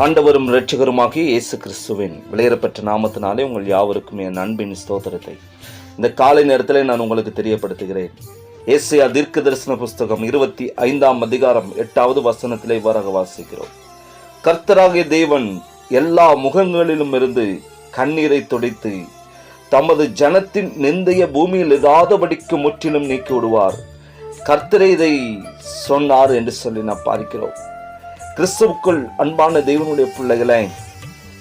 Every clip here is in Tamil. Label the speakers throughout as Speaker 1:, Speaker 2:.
Speaker 1: ஆண்டவரும் இரட்சகருமாகிய இயேசு கிறிஸ்துவின் விளையரப்பெற்ற நாமத்தினாலே உங்கள் யாவருக்கும் என் அன்பின் ஸ்தோத்திரத்தை. இந்த காலை நேரத்தில் நான் உங்களுக்கு தெரியப்படுத்துகிறேன். ஏசியா தீர்க்க தரிசன புஸ்தகம் இருபத்தி ஐந்தாம் அதிகாரம் எட்டாவது வசனத்திலே இவ்வாறாக வாசிக்கிறோம். கர்த்தராகிய தேவன் எல்லா முகங்களிலும் இருந்து கண்ணீரை துடைத்து தமது ஜனத்தின் நிந்தைய பூமியில் இல்லாதபடிக்கு முற்றிலும் நீக்கி விடுவார். கர்த்தரை இதை சொன்னார் என்று சொல்லி நான் பார்க்கிறோம். கிறிஸ்துவுக்குள் அன்பான தெய்வனுடைய பிள்ளைகளை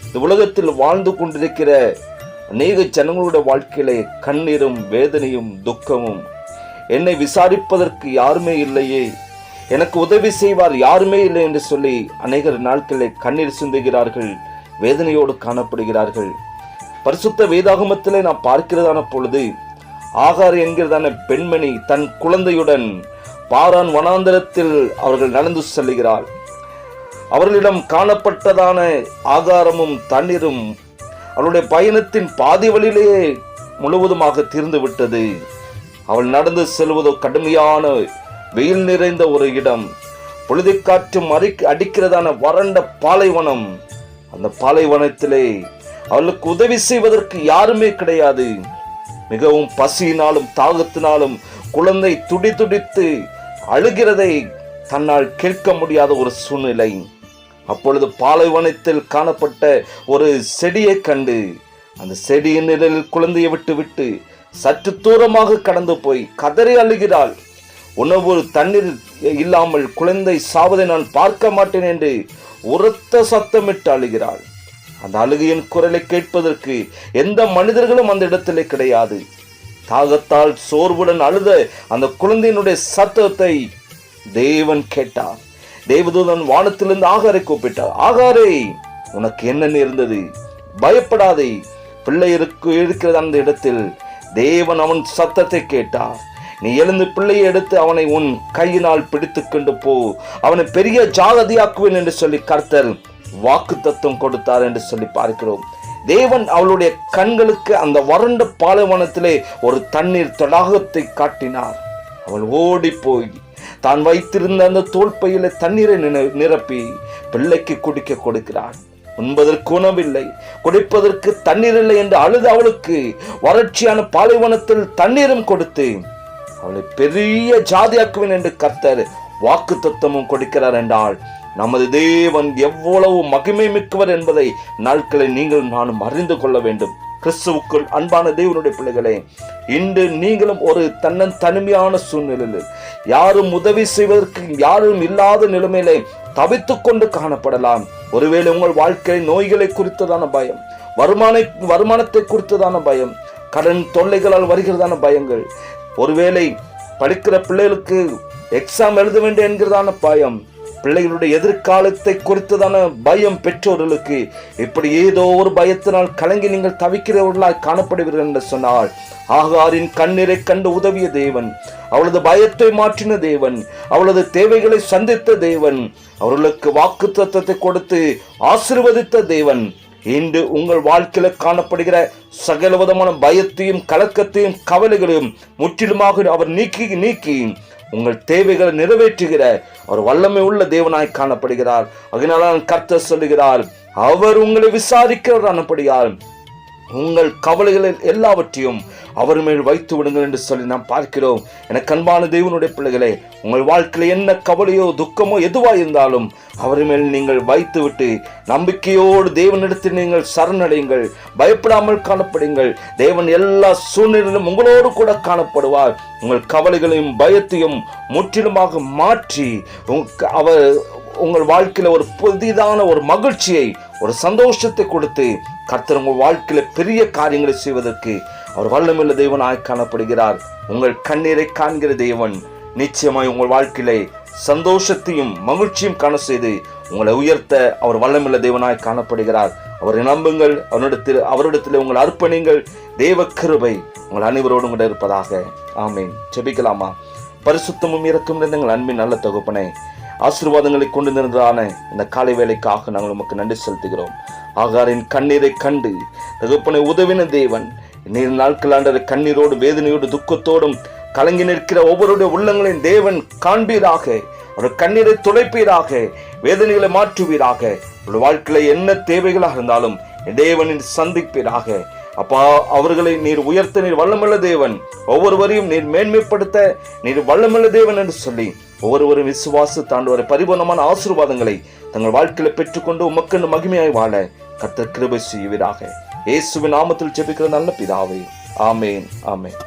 Speaker 1: இந்த உலகத்தில் வாழ்ந்து கொண்டிருக்கிற அநேக ஜனங்களுடைய வாழ்க்கையிலே கண்ணீரும் வேதனையும் துக்கமும் என்னை விசாரிப்பதற்கு யாருமே இல்லையே. எனக்கு உதவி செய்வார் யாருமே இல்லை என்று சொல்லி அநேகர் நாட்களை கண்ணீர் சிந்துகிறார்கள் வேதனையோடு காணப்படுகிறார்கள். பரிசுத்த வேதாகமத்திலே நான் பார்க்கிறதான பொழுது ஆகார் என்கிறதான பெண்மணி தன் குழந்தையுடன் பாரான் வனாந்தரத்தில் அவர்கள் நடந்து செல்லுகிறாள் அவர்களிடம் காணப்பட்டதான ஆகாரமும் தண்ணீரும் அவளுடைய பயணத்தின் பாதி வழியிலேயே முழுவதுமாக தீர்ந்து விட்டது அவள் நடந்து செல்வதோ கடுமையான வெயில் நிறைந்த ஒரு இடம். பொழுதுக்காற்று மறி அடிக்கிறதான வறண்ட பாலைவனம். அந்த பாலைவனத்திலே அவளுக்கு உதவி செய்வதற்கு யாருமே கிடையாது. மிகவும் பசியினாலும் தாகத்தினாலும் குழந்தை துடி துடித்து அழுகிறதை தன்னால் கேட்க முடியாத ஒரு சூழ்நிலை. அப்பொழுது பாலைவனத்தில் காணப்பட்ட ஒரு செடியை கண்டு அந்த செடியின் நிழலில் குழந்தையை விட்டு விட்டு சற்று தூரமாக கடந்து போய் கதறி அழுகிறாள். உணவு தண்ணீர் இல்லாமல் குழந்தை சாவதை நான் பார்க்க மாட்டேன் என்று உரத்த சத்தமிட்டு அழுகிறாள். அந்த அழுகையின் குரலை கேட்பதற்கு எந்த மனிதர்களும் அந்த இடத்திலே கிடையாது. தாகத்தால் சோர்வுடன் அழுத அந்த குழந்தையினுடைய சத்தத்தை தேவன் கேட்டார். தேவதூதன் வானத்திலிருந்து ஆகாரை கூப்பிட்டார். ஆகாரே உனக்கு என்ன நேர்ந்தது? பயப்படாதே. பிள்ளை இருக்கு இருக்கிறது அந்த இடத்தில் தேவன் அவன் சத்தத்தை கேட்டார். நீ எழுந்து பிள்ளையை எடுத்து அவனை உன் கையினால் பிடித்து கொண்டு போ. அவனை பெரிய ஜாகதியாக்குவேன் என்று சொல்லி கர்த்தர் வாக்கு தத்துவம் கொடுத்தார் என்று சொல்லி பார்க்கிறோம். தேவன் அவளுடைய கண்களுக்கு அந்த வறண்ட பாலைவனத்திலே ஒரு தண்ணீர் தடாகத்தை காட்டினார். அவள் ஓடி போய் தான் வைத்திருந்த அந்த தோல்பையில தண்ணீரை நிரப்பி பிள்ளைக்கு குடிக்க கொடுக்கிறான். உண்பதற்கு உணவில்லை. குடிப்பதற்கு தண்ணீர் இல்லை என்று அழுது அவளுக்கு வறட்சியான பாலைவனத்தில் தண்ணீரும் கொடுத்து அவளை பெரிய ஜாதியாக்குவேன் என்று கர்த்தர் வாக்கு தத்துவமும் கொடுக்கிறார் என்றால் நமது தேவன் எவ்வளவு மகிமை மிக்கவர் என்பதை நாட்களை நீங்கள் நானும் அறிந்து கொள்ள வேண்டும். கிறிஸ்துவுக்குள் அன்பான தேவனுடைய பிள்ளைகளே இன்று நீங்களும் ஒரு தன்னன் தனிமையான சூழ்நிலையில் யாரும் உதவி செய்வதற்கு யாரும் இல்லாத நிலைமையிலே தவித்து கொண்டு காணப்படலாம். ஒருவேளை உங்கள் வாழ்க்கை நோய்களை குறித்ததான பயம் வருமான வருமானத்தை குறித்ததான பயம் கடன் தொல்லைகளால் வருகிறதான பயங்கள் ஒருவேளை படிக்கிற பிள்ளைகளுக்கு எக்ஸாம் எழுத வேண்டும் என்கிறதான பயம் பிள்ளைகளுடைய எதிர்காலத்தை குறித்ததான பயம் பெற்றோர்களுக்கு இப்படி ஏதோ ஒரு பயத்தினால் கலங்கி நீங்கள் தவிக்கிறவர்களாய் காணப்படுவீர்கள் என்று சொன்னால் ஆகாரின் கண்ணீரை கண்டு உதவிய தேவன் அவளது பயத்தை மாற்றின தேவன் அவளது தேவைகளை சந்தித்த தேவன் அவர்களுக்கு வாக்கு தத்துவத்தை கொடுத்து ஆசிர்வதித்த தேவன். இன்று உங்கள் வாழ்க்கையில் காணப்படுகிற சகல விதமான பயத்தையும் கலக்கத்தையும் கவலைகளையும் முற்றிலுமாக அவர் நீக்கி நீக்கி உங்கள் தேவைகளை நிறைவேற்றுகிற அவர் வல்லமை உள்ள தேவனாய் காணப்படுகிறார். அதனால கர்த்தர் சொல்லுகிறார் அவர் உங்களை விசாரிக்கிறார் உங்கள் கவலைகளில் எல்லாவற்றையும் அவர் மேல் வைத்து விடுங்கள் என்று சொல்லி நாம் பார்க்கிறோம். என கண்பான தெய்வனுடைய பிள்ளைகளே உங்கள் வாழ்க்கையில் என்ன கவலையோ துக்கமோ எதுவாக இருந்தாலும் அவர் மேல் நீங்கள் வைத்துவிட்டு நம்பிக்கையோடு தேவனிடத்தில் நீங்கள் சரணடையுங்கள். பயப்படாமல் காணப்படுங்கள். தேவன் எல்லா சூழ்நிலையிலும் உங்களோடு கூட காணப்படுவார். உங்கள் கவலைகளையும் பயத்தையும் முற்றிலுமாக மாற்றி அவர் உங்கள் வாழ்க்கையில் ஒரு புதிதான ஒரு மகிழ்ச்சியை ஒரு சந்தோஷத்தை கொடுத்து கர்த்தர் உங்கள் வாழ்க்கையில் பெரிய காரியங்களை செய்வதற்கு அவர் வல்லமில்ல தெய்வனாய் காணப்படுகிறார். உங்கள் கண்ணீரை காண்கிற தெய்வன் நிச்சயமாய் உங்கள் வாழ்க்கையிலே சந்தோஷத்தையும் மகிழ்ச்சியும் காண செய்து உங்களை உயர்த்த அவர் வல்லமில்ல தேவனாய் காணப்படுகிறார். அவரை நம்புங்கள் அவரிடத்தில் அவரிடத்தில் உங்கள் அர்ப்பணிங்கள். தேவ கிருபை உங்கள் அனைவரோடு கூட இருப்பதாக. ஆமீன். செபிக்கலாமா பரிசுத்தமும் இறக்கும் எங்கள் அன்பின் நல்ல தொகுப்பனை ஆசீர்வாதங்களை கொண்டு நின்றதான இந்த காலை வேலைக்காக நாங்கள் உமக்கு நன்றி செலுத்துகிறோம். ஆகாரின் கண்ணீரை கண்டு தகப்பனை உதவின தேவன் நீர் நாட்கள் ஆண்டது கண்ணீரோடு வேதனையோடு துக்கத்தோடும் கலங்கி நிற்கிற ஒவ்வொருடைய உள்ளங்களின் தேவன் காண்பீராக. அவர் கண்ணீரை துடைப்பீராக வேதனைகளை மாற்றுவீராக. ஒரு வாழ்க்கையில என்ன தேவைகளாக இருந்தாலும் தேவனின் சந்திப்பீராக. அப்பா அவர்களை நீர் உயர்த்த நீர் வல்லமல்ல தேவன். ஒவ்வொருவரையும் நீர் மேன்மைப்படுத்த நீர் வல்லமல்ல தேவன் என்று சொல்லி ஒவ்வொருவரும் விசுவாச ஒரு பரிபூர்ணமான ஆசீர்வாதங்களை தங்கள் வாழ்க்கையில பெற்றுக்கொண்டு உமக்கண்டு மகிமையாய் வாழ கர்த்தர் கிருபை செய்வீராக. இயேசுவின் நாமத்தில் ஜெபிக்கிற நல்ல பிதாவே. ஆமேன் ஆமேன்.